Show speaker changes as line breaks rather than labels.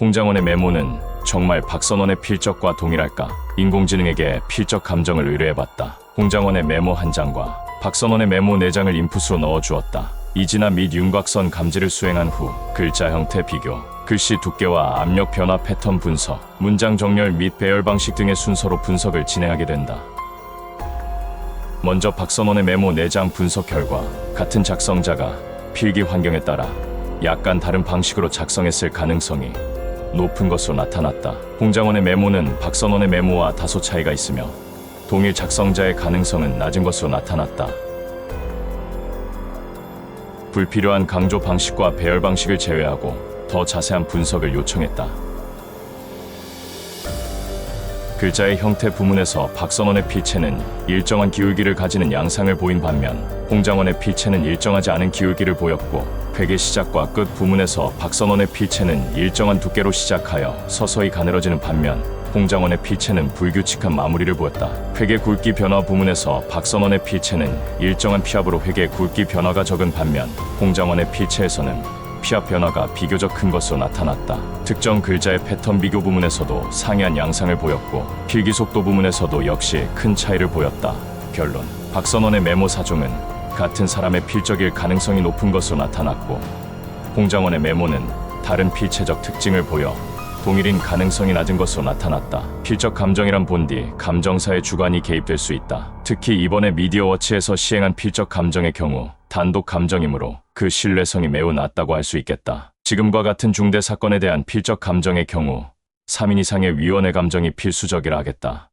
홍장원의 메모는 정말 박선원의 필적과 동일할까? 인공지능에게 필적 감정을 의뢰해봤다. 홍장원의 메모 한 장과 박선원의 메모 네 장을 인풋으로 넣어주었다. 이진화 및 윤곽선 감지를 수행한 후 글자 형태 비교, 글씨 두께와 압력 변화 패턴 분석, 문장 정렬 및 배열 방식 등의 순서로 분석을 진행하게 된다. 먼저 박선원의 메모 4장 분석 결과 같은 작성자가 필기 환경에 따라 약간 다른 방식으로 작성했을 가능성이 높은 것으로 나타났다. 홍장원의 메모는 박선원의 메모와 다소 차이가 있으며 동일 작성자의 가능성은 낮은 것으로 나타났다. 불필요한 강조 방식과 배열 방식을 제외하고 더 자세한 분석을 요청했다. 글자의 형태 부문에서 박선원의 필체는 일정한 기울기를 가지는 양상을 보인 반면 홍장원의 필체는 일정하지 않은 기울기를 보였고 회계 시작과 끝 부문에서 박선원의 필체는 일정한 두께로 시작하여 서서히 가늘어지는 반면 홍장원의 필체는 불규칙한 마무리를 보였다. 회계 굵기 변화 부문에서 박선원의 필체는 일정한 피압으로 회계 굵기 변화가 적은 반면 홍장원의 필체에서는 피압 변화가 비교적 큰 것으로 나타났다. 특정 글자의 패턴 비교 부문에서도 상이한 양상을 보였고 필기 속도 부문에서도 역시 큰 차이를 보였다. 결론. 박선원의 메모 사종은 같은 사람의 필적일 가능성이 높은 것으로 나타났고 홍장원의 메모는 다른 필체적 특징을 보여 동일인 가능성이 낮은 것으로 나타났다. 필적 감정이란 본디 감정사의 주관이 개입될 수 있다. 특히 이번에 미디어 워치에서 시행한 필적 감정의 경우 단독 감정이므로 그 신뢰성이 매우 낮다고 할 수 있겠다. 지금과 같은 중대 사건에 대한 필적 감정의 경우 3인 이상의 위원회 감정이 필수적이라 하겠다.